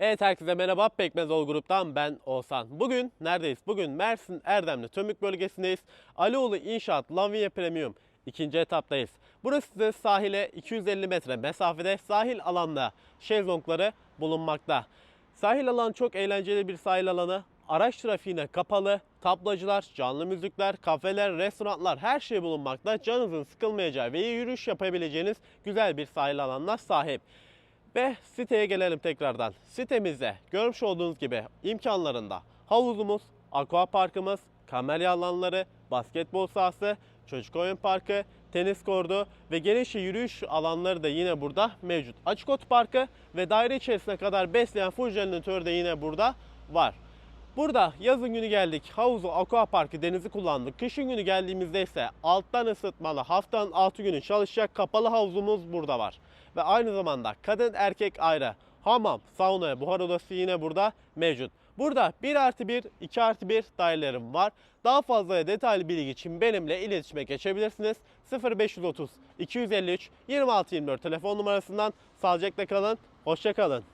Evet herkese merhaba Pekmezol Grup'tan ben Oğuzhan. Bugün neredeyiz? Bugün Mersin Erdemli Tömük bölgesindeyiz. Alioğlu İnşaat Lavinia Premium ikinci etaptayız. Burası size sahile 250 metre mesafede sahil alanda şezlongları bulunmakta. Sahil alan çok eğlenceli bir sahil alanı. Araç trafiğine kapalı, tablacılar, canlı müzikler, kafeler, restoranlar her şey bulunmakta. Canınızın sıkılmayacağı ve yürüyüş yapabileceğiniz güzel bir sahil alanına sahip. Ve siteye gelelim tekrardan. Sitemizde görmüş olduğunuz gibi imkanlarında havuzumuz, aqua parkımız, kamelya alanları, basketbol sahası, çocuk oyun parkı, tenis kordu ve geniş yürüyüş alanları da yine burada mevcut. Açık otoparkı ve daire içerisine kadar besleyen full jeneratör de yine burada var. Burada yazın günü geldik. Havuzu, aqua parkı, denizi kullandık. Kışın günü geldiğimizde ise alttan ısıtmalı haftanın 6 günü çalışacak kapalı havuzumuz burada var. Ve aynı zamanda kadın erkek ayrı hamam, sauna, buhar odası yine burada mevcut. Burada 1 artı 1, 2 artı 1 dairelerim var. Daha fazla detaylı bilgi için benimle iletişime geçebilirsiniz. 0530 253 2624 telefon numarasından sağlıcakla kalın. Hoşça kalın.